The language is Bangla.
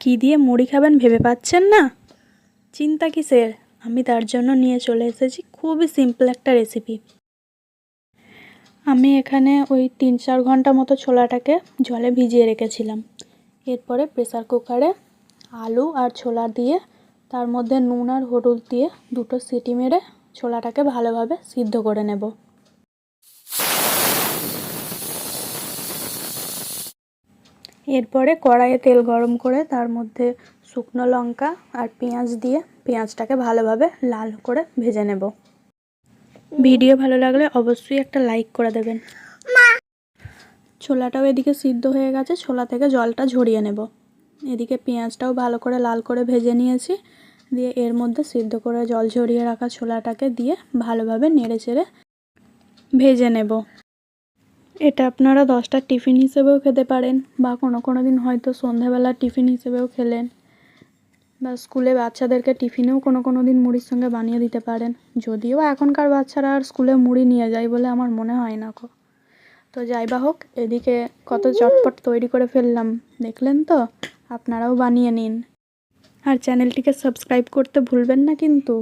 কী দিয়ে মুড়ি খাবেন ভেবে পাচ্ছেন না? চিন্তা কিসের? আমি তার জন্য নিয়ে চলে এসেছি খুবই সিম্পল একটা রেসিপি আমি এখানে ওই তিন চার ঘণ্টা মতো ছোলাটাকে জলে ভিজিয়ে রেখেছিলাম। এরপরে প্রেসার কুকারে আলু আর ছোলা দিয়ে তার মধ্যে নুন আর হলুদ দিয়ে দুটো সিটি মেরে ছোলাটাকে ভালোভাবে সিদ্ধ করে নেব। এরপরে কড়াইয়ে তেল গরম করে তার মধ্যে শুকনো লঙ্কা আর পেঁয়াজ দিয়ে পেঁয়াজটাকে ভালোভাবে লাল করে ভেজে নেব। ভিডিও ভালো লাগলে অবশ্যই একটা লাইক করে দেবেন। ছোলাটাও এদিকে সিদ্ধ হয়ে গেছে ছোলা থেকে জলটা ঝরিয়ে নেব। এদিকে পেঁয়াজটাও ভালো করে লাল করে ভেজে নিয়েছি দিয়ে এর মধ্যে সিদ্ধ করে জল ঝরিয়ে রাখা ছোলাটাকে দিয়ে ভালোভাবে নেড়ে চেড়ে ভেজে নেব। এটা আপনারা দশটার টিফিন হিসেবেও খেতে পারেন বা কোনো কোনো দিন হয়তো সন্ধ্যাবেলার টিফিন হিসেবেও খেলেন বা স্কুলে বাচ্চাদেরকে টিফিনেও কোনো কোনো দিন মুড়ির সঙ্গে বানিয়ে দিতে পারেন। যদিও এখনকার বাচ্চারা আর স্কুলে মুড়ি নিয়ে যায় বলে আমার মনে হয় না কো তো যাই বা হোক, এদিকে কত চটপট তৈরি করে ফেললাম, দেখলেন তো? আপনারাও বানিয়ে নিন। আর চ্যানেলটিকে সাবস্ক্রাইব করতে ভুলবেন না কিন্তু।